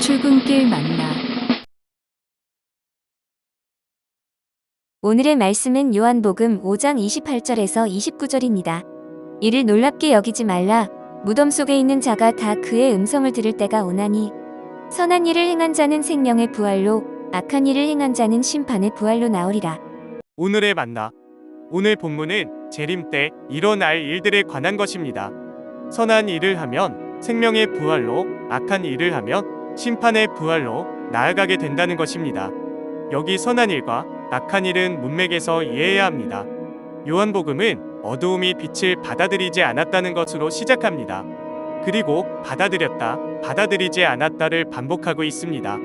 출근길 만나. 오늘의 말씀은 요한복음 5장 28절에서 29절입니다. 이를 놀랍게 여기지 말라. 무덤 속에 있는 자가 다 그의 음성을 들을 때가 오나니 선한 일을 행한 자는 생명의 부활로 악한 일을 행한 자는 심판의 부활로 나오리라. 오늘의 만나. 오늘 본문은 재림 때 일어날 일들에 관한 것입니다. 선한 일을 하면 생명의 부활로, 악한 일을 하면 심판의 부활로 나아가게 된다는 것입니다. 여기 선한 일과 악한 일은 문맥에서 이해해야 합니다. 요한복음은 어두움이 빛을 받아들이지 않았다는 것으로 시작합니다. 그리고 받아들였다, 받아들이지 않았다를 반복하고 있습니다.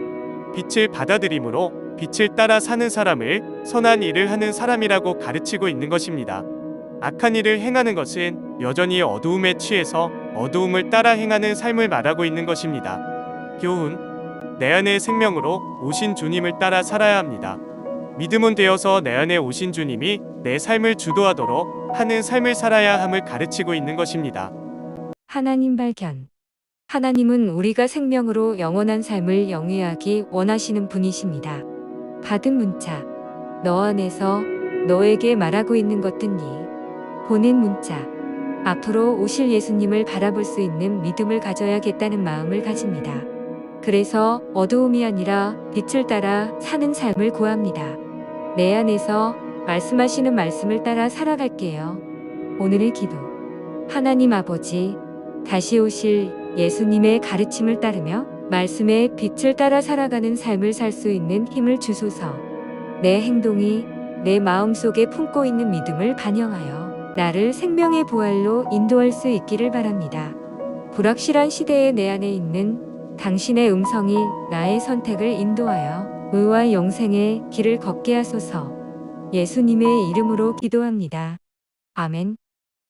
빛을 받아들임으로 빛을 따라 사는 사람을 선한 일을 하는 사람이라고 가르치고 있는 것입니다. 악한 일을 행하는 것은 여전히 어두움에 취해서 어두움을 따라 행하는 삶을 말하고 있는 것입니다. 교훈 내 안의 생명으로 오신 주님을 따라 살아야 합니다. 믿음은 되어서 내 안에 오신 주님이 내 삶을 주도하도록 하는 삶을 살아야 함을 가르치고 있는 것입니다. 하나님 발견. 하나님은 우리가 생명으로 영원한 삶을 영위하기 원하시는 분이십니다. 받은 문자. 너 안에서 너에게 말하고 있는 것들니. 보낸 문자. 앞으로 오실 예수님을 바라볼 수 있는 믿음을 가져야겠다는 마음을 가집니다. 그래서 어두움이 아니라 빛을 따라 사는 삶을 구합니다. 내 안에서 말씀하시는 말씀을 따라 살아갈게요. 오늘의 기도. 하나님 아버지, 다시 오실 예수님의 가르침을 따르며 말씀의 빛을 따라 살아가는 삶을 살 수 있는 힘을 주소서. 내 행동이 내 마음 속에 품고 있는 믿음을 반영하여 나를 생명의 부활로 인도할 수 있기를 바랍니다. 불확실한 시대에 내 안에 있는 당신의 음성이 나의 선택을 인도하여 의와 영생의 길을 걷게 하소서. 예수님의 이름으로 기도합니다. 아멘.